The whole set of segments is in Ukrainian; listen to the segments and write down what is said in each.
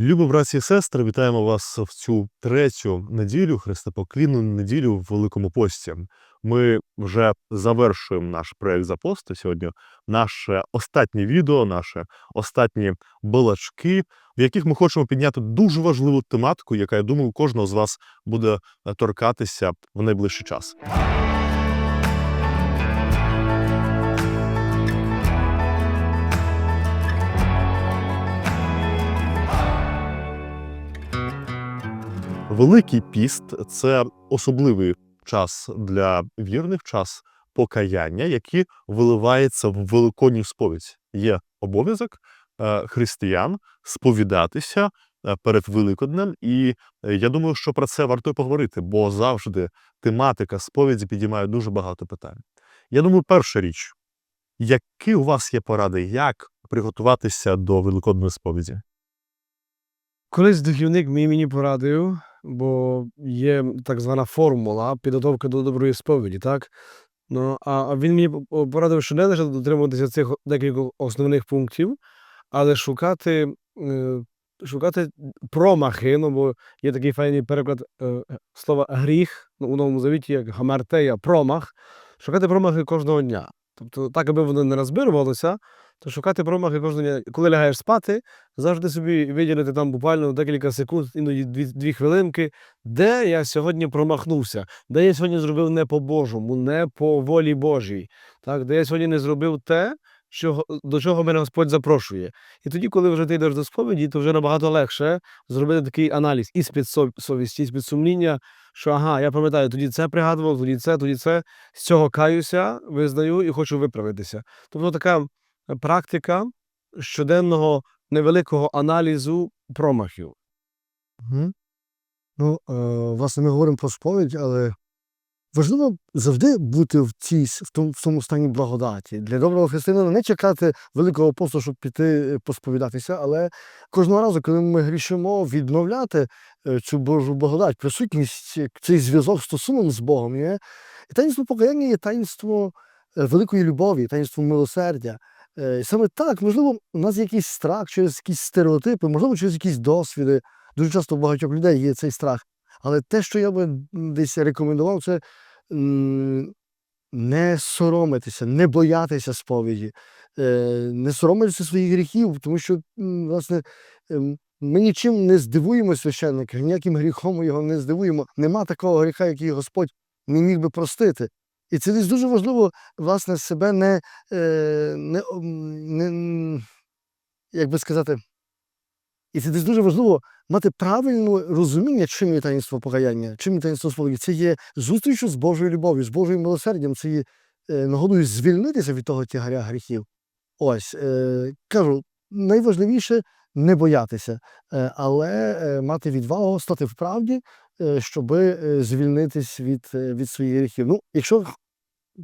Любі браті і сестри, вітаємо вас в цю третю неділю, хрестопоклінну неділю в Великому пості. Ми вже завершуємо наш проект за посту. Сьогодні наше останнє відео, наші останні балачки, в яких ми хочемо підняти дуже важливу тематику, яка, я думаю, кожного з вас буде торкатися в найближчий час. Великий піст це особливий час для вірних, час покаяння, який виливається в великодню сповідь. Є обов'язок е, християн сповідатися е, перед Великоднем, і е, я думаю, що про це варто поговорити, бо завжди тематика сповіді підіймає дуже багато питань. Я думаю, перша річ, які у вас є поради, як приготуватися до великодної сповіді? Колись духівник мені порадив, бо є так звана формула підготовки до доброї сповіді, так? Ну, а він мені порадив, що не лише дотримуватися цих декількох основних пунктів, але шукати, е, шукати промахи, ну, бо є такий файний переклад е, слова гріх ну, у Новому Завіті, як гамартея, промах, шукати промахи кожного дня. Тобто, так, аби воно не розбирувалося, то шукати промахи кожного дня. Коли лягаєш спати, завжди собі виділити там буквально декілька секунд, іноді дві, дві хвилинки, де я сьогодні промахнувся, де я сьогодні зробив не по-божому, не по волі Божій, так, де я сьогодні не зробив те, що, до чого мене Господь запрошує. І тоді, коли вже ти йдеш до сповіді, то вже набагато легше зробити такий аналіз і з-під совісті, і з-під сумління, що ага, я пам'ятаю, тоді це пригадував, тоді це, тоді це, з цього каюся, визнаю і хочу виправитися. Тобто така практика щоденного невеликого аналізу промахів. Мгм. Ну, е, власне, ми говоримо про сповідь, але важливо завжди бути в, цій, в, тому, в тому стані благодаті. Для доброго християнина не чекати великого посту, щоб піти е, посповідатися, але кожного разу, коли ми грішимо, відновляти е, цю Божу благодать, присутність, цей зв'язок стосунок з Богом. Є. І таїнство покаяння є таїнство е, великої любові, таїнство милосердя. Е, Саме так, можливо, у нас є якийсь страх через якісь стереотипи, можливо, через якісь досвіди. Дуже часто у багатьох людей є цей страх. Але те, що я би десь рекомендував, це не соромитися, не боятися сповіді, е, не соромитися своїх гріхів, тому що, власне, ем, ми нічим не здивуємо священника, ніяким гріхом його не здивуємо. Нема такого гріха, який Господь не міг би простити. І це десь дуже важливо, власне, себе не, е, не, не як би сказати, і це десь дуже важливо мати правильне розуміння, чим є таїнство покаяння, чим є таїнство сповіді. Це є зустрічю з Божою любов'ю, з Божою милосердям, це є е, нагодою звільнитися від того тягаря гріхів. Ось, е, кажу, найважливіше не боятися, е, але мати відвагу, стати в правді, щоб е, звільнитись від, е, від своїх гріхів. Ну, якщо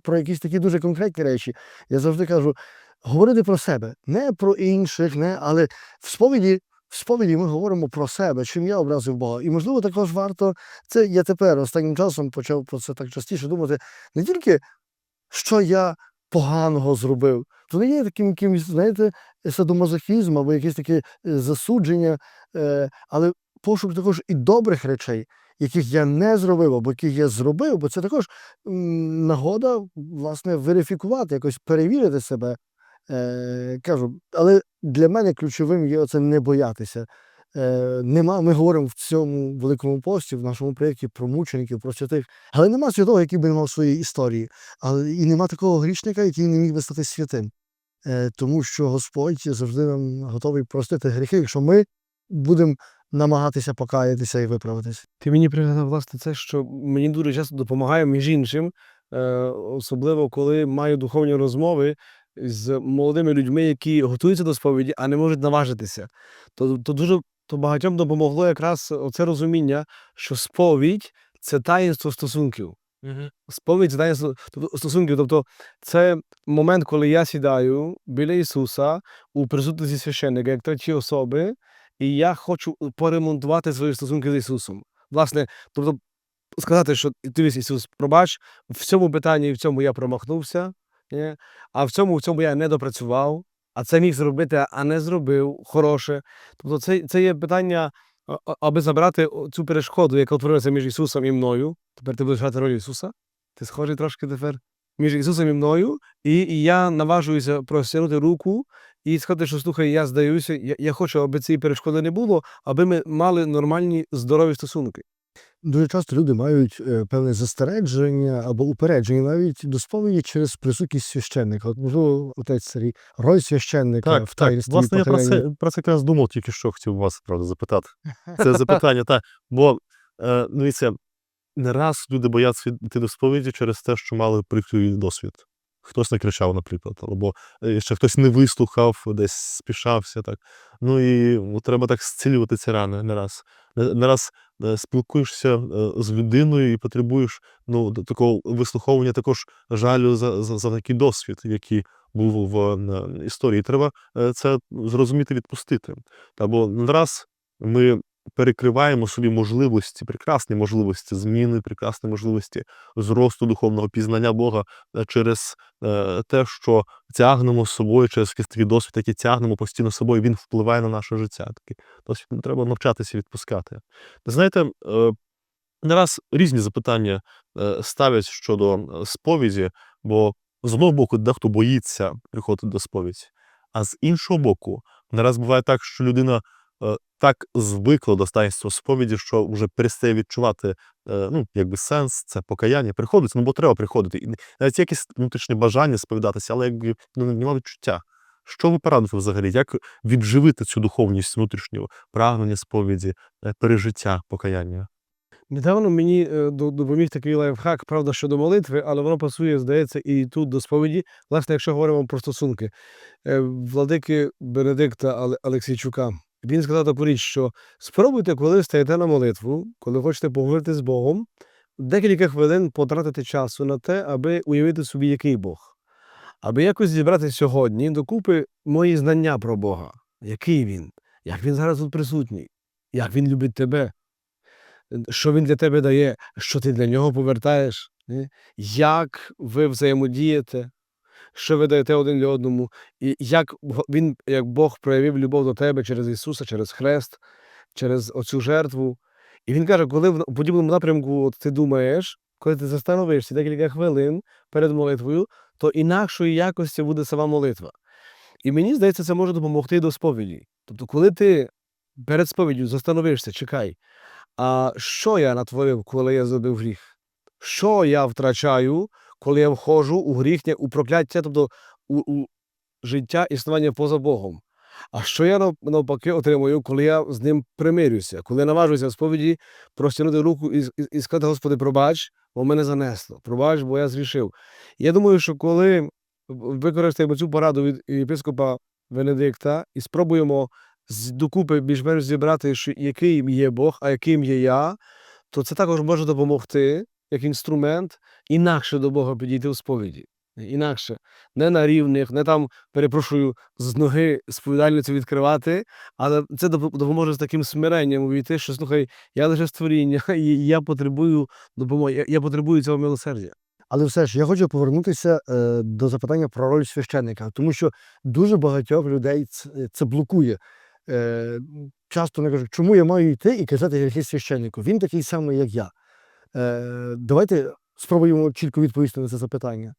про якісь такі дуже конкретні речі, я завжди кажу, говорити про себе, не про інших, не, але в сповіді в сповіді ми говоримо про себе, чим я образив Бога. І, можливо, також варто, це я тепер останнім часом почав про це так частіше думати, не тільки, що я поганого зробив, то не є таким якимось, знаєте, садомазохізм або якесь таке е, засудження, е, але пошук також і добрих речей, яких я не зробив, або яких я зробив, бо це також нагода, власне, верифікувати, якось перевірити себе. Е, кажу, але для мене ключовим є оце не боятися. Е, нема, ми говоримо в цьому великому пості, в нашому проєкті про мучеників, про святих, але нема святого, який би не мав своєї історії. Але і нема такого грішника, який не міг би стати святим. Е, тому що Господь завжди нам готовий простити гріхи, якщо ми будемо намагатися покаятися і виправитися. Ти мені пригадав, власне, це, що мені дуже часто допомагає між іншим, е, особливо коли маю духовні розмови з молодими людьми, які готуються до сповіді, а не можуть наважитися. То, то дуже то багатьом допомогло якраз оце розуміння, що сповідь це таїнство стосунків. Сповідь це таїнство тобто, стосунків. Тобто, це момент, коли я сідаю біля Ісуса у присутності священника, як третій особи, і я хочу поремонтувати свої стосунки з Ісусом. Власне, тобто сказати, що дивись, Ісус, пробач, в цьому питанні і в цьому я промахнувся, ні? а в цьому, в цьому я не допрацював. а це міг зробити, а не зробив хороше. Тобто, це, це є питання, аби забрати цю перешкоду, яка утворилася між Ісусом і мною. Тепер ти будеш грати роль Ісуса. Ти схожий трошки тепер між Ісусом і мною, і, і я наважуюся простягнути руку і сказати, що слухай, я здаюся, я, я хочу, аби цієї перешкоди не було, аби ми мали нормальні здорові стосунки. Дуже часто люди мають е, певне застереження або упередження навіть до сповіді через присутність священника. От, можливо, отець Сергій, роль священника Так, в так. таїнстві Власне, я про це, про це якраз думав тільки що хотів вас правда запитати. Це запитання, так. Бо е, дивіться, не раз люди бояться йти до сповіді через те, що мали прикрий досвід. Хтось не кричав, наприклад, або е, ще хтось не вислухав, десь спішався. Так. Ну і ну, треба так зцілювати ці рани не раз. Не, раз е, спілкуєшся е, з людиною і потребуєш ну, такого вислуховування також жалю за, за, за такий досвід, який був в історії. Треба це зрозуміти, відпустити. Або не раз ми перекриваємо собі можливості, прекрасні можливості зміни, прекрасні можливості зросту духовного пізнання Бога е, через е, те, що тягнемо з собою, через якийсь такий досвід, який тягнемо постійно з собою, він впливає на наше життя. Такий досвід треба навчатися відпускати. Знаєте, не раз різні запитання е, ставлять щодо сповіді, бо з одного боку дехто боїться приходити до сповіді, а з іншого боку, не раз буває так, що людина так звикла до таїнства сповіді, що вже перестає відчувати е, ну, якби сенс, це покаяння, приходить, ну бо треба приходити. І навіть якесь внутрішнє бажання сповідатися, але якби ну, немає відчуття. Що ви порадите взагалі? Як відживити цю духовність внутрішню, прагнення сповіді, е, пережиття покаяння? Недавно мені е, допоміг такий лайфхак, правда, щодо молитви, але воно пасує, здається, і тут до сповіді. Власне, якщо говоримо про стосунки, владики Бенедикта Але- Алексійчука. Він сказав таку річ, що спробуйте, коли стаєте на молитву, коли хочете поговорити з Богом, декілька хвилин потратити часу на те, аби уявити собі, який Бог. Аби якось зібрати сьогодні докупи мої знання про Бога. Який він, як він зараз тут присутній, як він любить тебе, що він для тебе дає, що ти для нього повертаєш, як ви взаємодієте, що ви даєте один для одному, і як він, як Бог проявив любов до тебе через Ісуса, через Хрест, через оцю жертву. І він каже, коли в подібному напрямку ти думаєш, коли ти застановишся декілька хвилин перед молитвою, то інакшої якості буде сама молитва. І мені здається, це може допомогти до сповіді. Тобто, коли ти перед сповіддю застановишся, чекай, а що я натворив, коли я зробив гріх? Що я втрачаю, коли я входжу у гріхня, у прокляття, тобто у, у життя існування поза Богом? А що я навпаки отримую, коли я з ним примирюся, коли я наважуюся в сповіді простягнути руку і, і, і сказати, Господи, пробач, бо мене занесло, пробач, бо я зрішив. Я думаю, що коли використаємо цю пораду від єпископа Венедикта і спробуємо докупи більш-менш зібрати, що яким є Бог, а яким є я, то це також може допомогти як інструмент інакше до Бога підійти у сповіді. Інакше, не на рівних, не там, перепрошую, з ноги сповідальницю відкривати, але це допоможе з таким смиренням увійти, що слухай, я лише створіння, і я потребую допомоги, я, я потребую цього милосердя. Але все ж я хочу повернутися е, до запитання про роль священника, тому що дуже багатьох людей це, це блокує. Е, часто вони кажуть, чому я маю йти і казати гріхи священнику? Він такий самий, як я. Е, давайте спробуємо чітко відповісти на це запитання.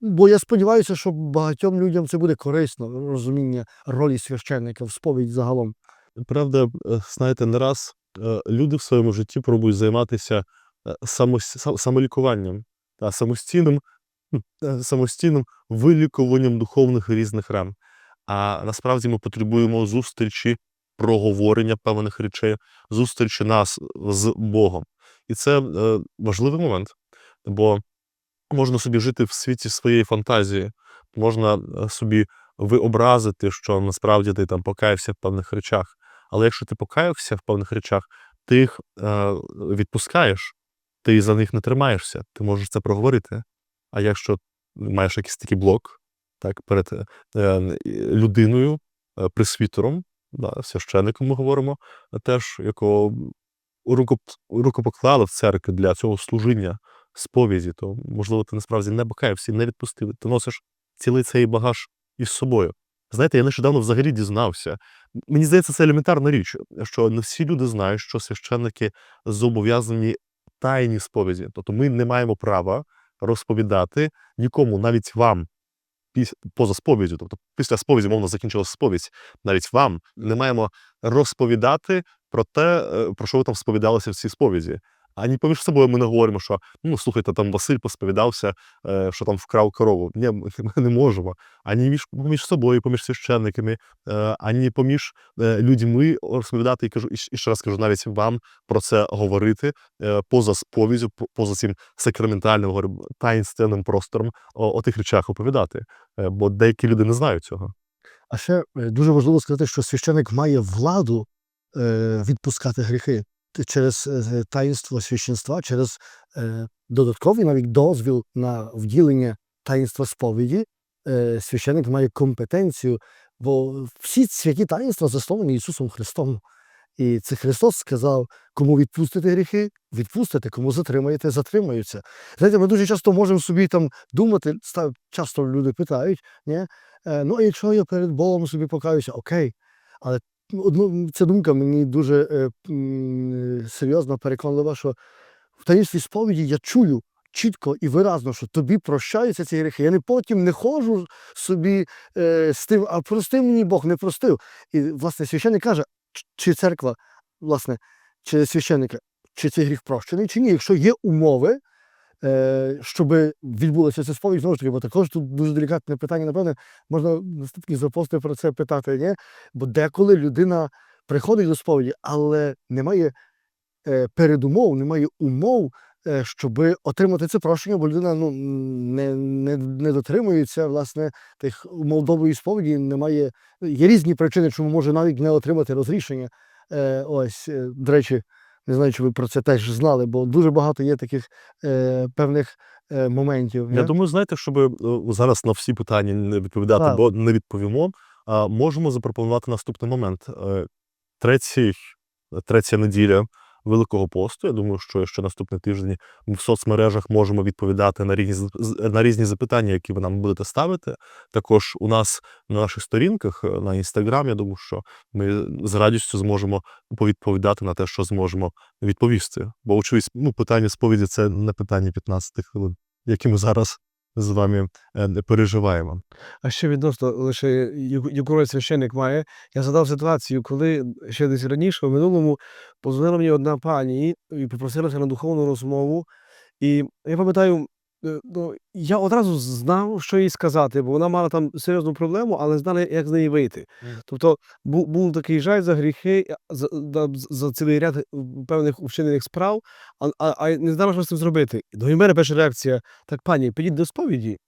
Бо я сподіваюся, що багатьом людям це буде корисно, розуміння ролі священника в сповідь загалом. Правда, е, знаєте, не раз е, люди в своєму житті пробують займатися е, самолікуванням та самостійним, самостійним вилікуванням духовних різних ран. А насправді ми потребуємо зустрічі, проговорення певних речей, зустрічі нас з Богом. І це важливий момент, бо можна собі жити в світі своєї фантазії, можна е, собі виобразити, що насправді ти там покаявся в певних речах. Але якщо ти покаявся в певних речах, ти їх е, відпускаєш, ти за них не тримаєшся, ти можеш це проговорити. А якщо маєш якийсь такий блок так, перед е, людиною, е, пресвітером, да, священником ми говоримо, е, теж якого рукопоклали в церкві для цього служіння сповіді, то можливо ти насправді не покаявся і не відпустив. Ти носиш цілий цей багаж із собою. Знаєте, я нещодавно взагалі дізнався. Мені здається, це елементарна річ, що не всі люди знають, що священники зобов'язані тайні сповіді. Тобто ми не маємо права розповідати нікому, навіть вам, поза сповіддю. Тобто після сповіді, мовно, закінчилася сповідь, навіть вам не маємо розповідати про те, е, про що ви там сповідалися в цій сповіді. Ані поміж собою ми не говоримо, що ну слухайте, там Василь посповідався, е, що там вкрав корову. Ні, ми не можемо. Ані між поміж собою, поміж священниками, е, ані поміж е, людьми розповідати і кажу, і ще раз кажу, навіть вам про це говорити поза сповіддю, по- поза цим сакраментальним говорю, таїнственним простором о, о тих речах оповідати. Бо деякі люди не знають цього. А ще дуже важливо сказати, що священик має владу відпускати гріхи через е, таїнство священства, через е, додатковий навіть дозвіл на вділення таїнства сповіді. Е, священик має компетенцію, бо всі святі таїнства засновані Ісусом Христом. І це Христос сказав, кому відпустите гріхи, відпустите, кому затримаєте, затримаються. Знаєте, ми дуже часто можемо собі там думати, ста- часто люди питають, ні? Е, ну, а якщо я перед Богом собі покаюся, окей. Але одну, ця думка мені дуже е, серйозно переконлива, що в таїнстві сповіді я чую чітко і виразно, що тобі прощаються ці гріхи. Я не потім не ходжу собі е, з тим, а простив мені Бог, не простив. І, власне, священник каже, чи церква, власне, чи священника, чи цей гріх прощений, чи ні. Якщо є умови, щоб відбулася ця сповідь, знову ж таки, бо також тут дуже делікатне питання, напевне, можна наступні запости про це питати, ні? Бо деколи людина приходить до сповіді, але немає е, передумов, немає умов, е, щоб отримати це прощення, бо людина ну, не, не, не дотримується власне тих умов доброї сповіді, немає. Є різні причини, чому може навіть не отримати розрішення. Е, ось, е, до речі, не знаю, чи ви про це теж знали, бо дуже багато є таких е, певних е, моментів. Я не? думаю, знаєте, щоб е, зараз на всі питання не відповідати, Так. бо не відповімо. а, Можемо запропонувати наступний момент. Е, Третій, третя неділя Великого посту. Я думаю, що ще наступний тиждень ми в соцмережах можемо відповідати на різні на різні запитання, які ви нам будете ставити. Також у нас на наших сторінках е, на інстаграм. Я думаю, що ми з радістю зможемо повідповідати на те, що зможемо відповісти. Бо очевидь, ну, питання сповіді це не питання 15 хвилин, які ми зараз з вами е, переживаємо. А ще відносно лише яку роль священник має. Я згадав ситуацію, коли ще десь раніше, в минулому, позвонила мені одна пані і попросилася на духовну розмову. І я пам'ятаю, ну, я одразу знав, що їй сказати, бо вона мала там серйозну проблему, але знала, як з неї вийти. Мгм. Тобто був, був такий жаль за гріхи, за, за цілий ряд е, певних вчинених справ, а, а, а не знала, що з цим зробити. До мене перша реакція: так, пані, підіть до сповіді.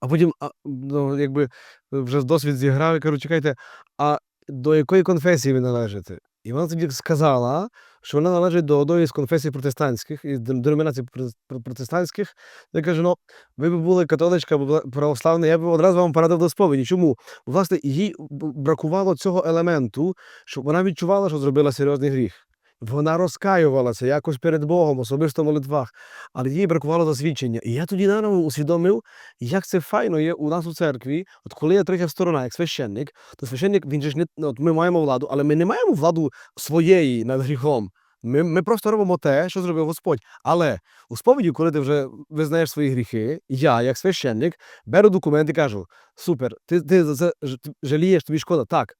А потім, а, ну, якби вже досвід зіграв і кажу, чекайте, а до якої конфесії ви належите? І вона тоді сказала, що вона належить до одної з конфесій протестантських, ден- деномінацій пр- пр- протестантських. Я кажу, ну, ви б були католичка або православна, я б одразу вам порадив до сповіді. Чому? Власне, їй бракувало цього елементу, щоб вона відчувала, що зробила серйозний гріх. Вона розкаювалася якось перед Богом, особисто в молитвах, але їй бракувало засвідчення. І я тоді наново усвідомив, як це файно є у нас у церкві. От коли я третя сторона, як священник, то священник, він же ж не ну, от ми маємо владу, але ми не маємо владу своєї над гріхом. Ми, ми просто робимо те, що зробив Господь. Але у сповіді, коли ти вже визнаєш свої гріхи, я, як священник, беру документ і кажу: супер, ти, ти за це жалієш, тобі шкода. Так.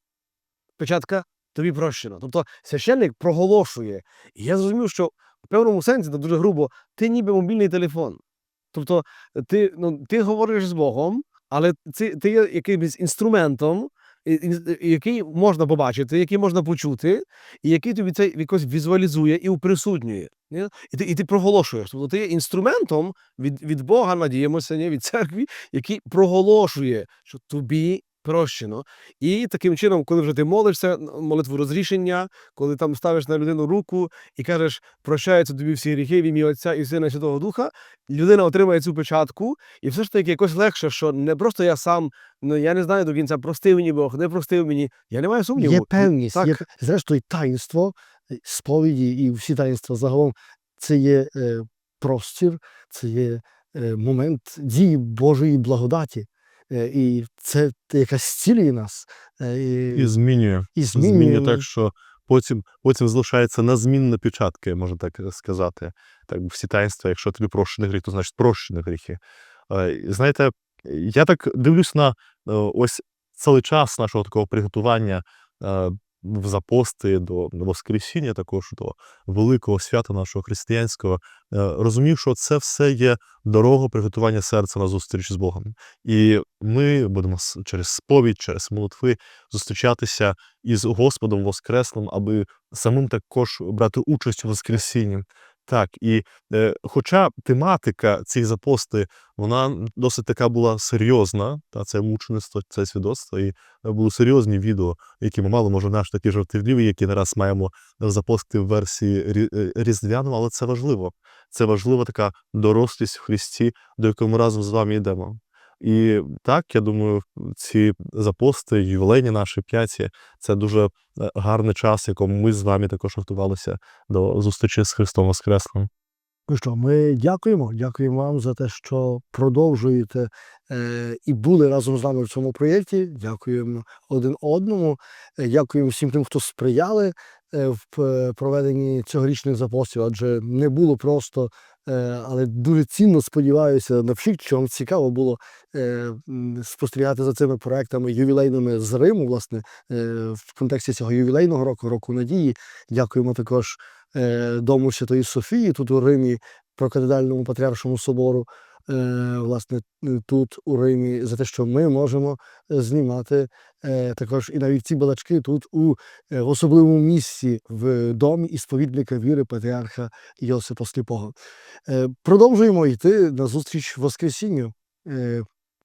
Печатка тобі прощено. Тобто священник проголошує. І я зрозумів, що в певному сенсі, це дуже грубо, ти ніби мобільний телефон. Тобто ти, ну, ти говориш з Богом, але ти, ти є якимось інструментом, який можна побачити, який можна почути, і який тобі це якось візуалізує і уприсутнює. Ні? І, ти, і ти проголошуєш. Тобто ти є інструментом від, від Бога, надіємося, ні, від церкви, який проголошує, що тобі прощено. І таким чином, коли вже ти молишся, молитву розрішення, коли там ставиш на людину руку і кажеш, прощаються тобі всі гріхи в ім'я Отця і Сина і Святого Духа, людина отримає цю печатку, і все ж таки якось легше, що не просто я сам, ну я не знаю до кінця, простив мені Бог, не простив мені. Я не маю сумніву. Є певність, Так, є, зрештою, таїнство, е, сповіді і всі таїнства загалом це є е, простір, це є е, момент дії Божої благодаті. Е, і це якась цілі нас. І І змінює. і Змінює змінює так, що потім, потім залишається назмінна печатка, можна так сказати. Так, всі таїнства, якщо тобі прощений гріх, то значить прощені гріхи. Е, Знаєте, я так дивлюсь на е, ось цілий час нашого такого приготування е, в запости до Воскресіння, також до великого свята нашого християнського, е, розумів, що це все є дорога приготування серця на зустріч з Богом. І ми будемо через сповідь, через молитви зустрічатися із Господом Воскреслим, аби самим також брати участь у Воскресінні. Так, і е, хоча тематика цієї запости, вона досить така була серйозна, та це мучеництво, це свідоцтво, і е, були серйозні відео, які ми мали, може, наш такі жартівливі, які нараз маємо запости в версії е, різдвяну, але це важливо. Це важлива така дорослість в Христі, до якої ми разом з вами йдемо. І так, я думаю, ці запости, ювілейні наші п'яті, це дуже е, гарний час, якому ми з вами також готувалися до зустрічі з Христом Воскреслим. Ну що, ми дякуємо. Дякуємо вам за те, що продовжуєте е, і були разом з нами в цьому проєкті. Дякуємо один одному. Е, дякуємо всім тим, хто сприяли е, в проведенні цьогорічних запостів, адже не було просто, але дуже цінно сподіваюся, напишіть, що вам цікаво було е, спостерігати за цими проектами ювілейними з Риму, власне, е, в контексті цього ювілейного року, року надії. Дякуємо також е, Дому Святої Софії, тут у Римі, про катедральному патріаршому собору, е, власне, е, тут у Римі, за те, що ми можемо е, знімати е, також і навіть ці балачки тут у е, особливому місці в домі і сповідника віри патріарха Йосипа Сліпого. Е, продовжуємо йти на зустріч Воскресінню. Е,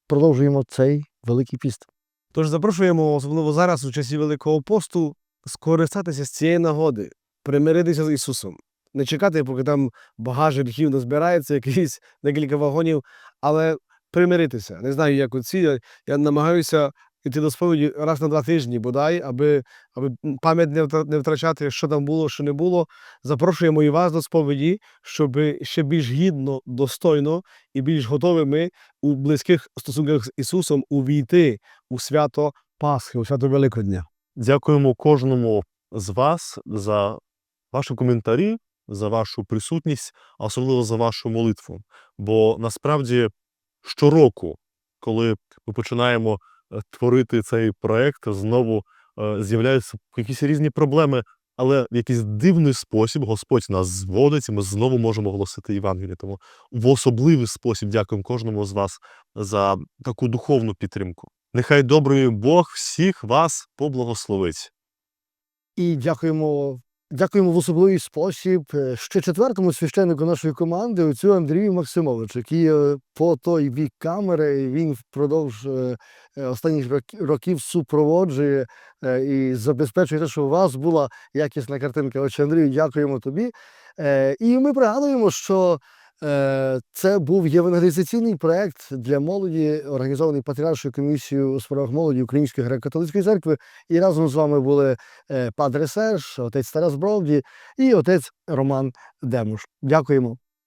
продовжуємо цей великий піст. Тож запрошуємо, особливо зараз, у часі Великого посту, скористатися з цієї нагоди, примиритися з Ісусом. Не чекати, поки там багаж гріхів назбирається, якісь декілька вагонів, але примиритися. Не знаю, як оці. Я, намагаюся йти до сповіді раз на два тижні, бодай, аби, аби пам'ять не втрачати, що там було, що не було. Запрошуємо і вас до сповіді, щоб ще більш гідно, достойно і більш готовими у близьких стосунках з Ісусом увійти у свято Пасхи, у свято Великодня. Дякуємо кожному з вас за ваші коментарі, за вашу присутність, а особливо за вашу молитву. Бо насправді щороку, коли ми починаємо е, творити цей проект, знову е, з'являються якісь різні проблеми, але в якийсь дивний спосіб Господь нас зводить, і ми знову можемо голосити Євангеліє. Тому в особливий спосіб дякуємо кожному з вас за таку духовну підтримку. Нехай добрий Бог всіх вас поблагословить. І дякуємо, дякуємо в особливий спосіб е, ще четвертому священнику нашої команди, оцю Андрію Максимовичу, який по той бік камери він впродовж е, е, останніх років супроводжує і забезпечує те, що у вас була якісна картинка. Отже, Андрію, дякуємо тобі. І ми пригадуємо, що це був євангелізаційний проект для молоді, організований Патріаршою комісією у справах молоді Української греко-католицької церкви. І разом з вами були е, Падре Серж, отець Тарас Бровді і отець Роман Демуш. Дякуємо.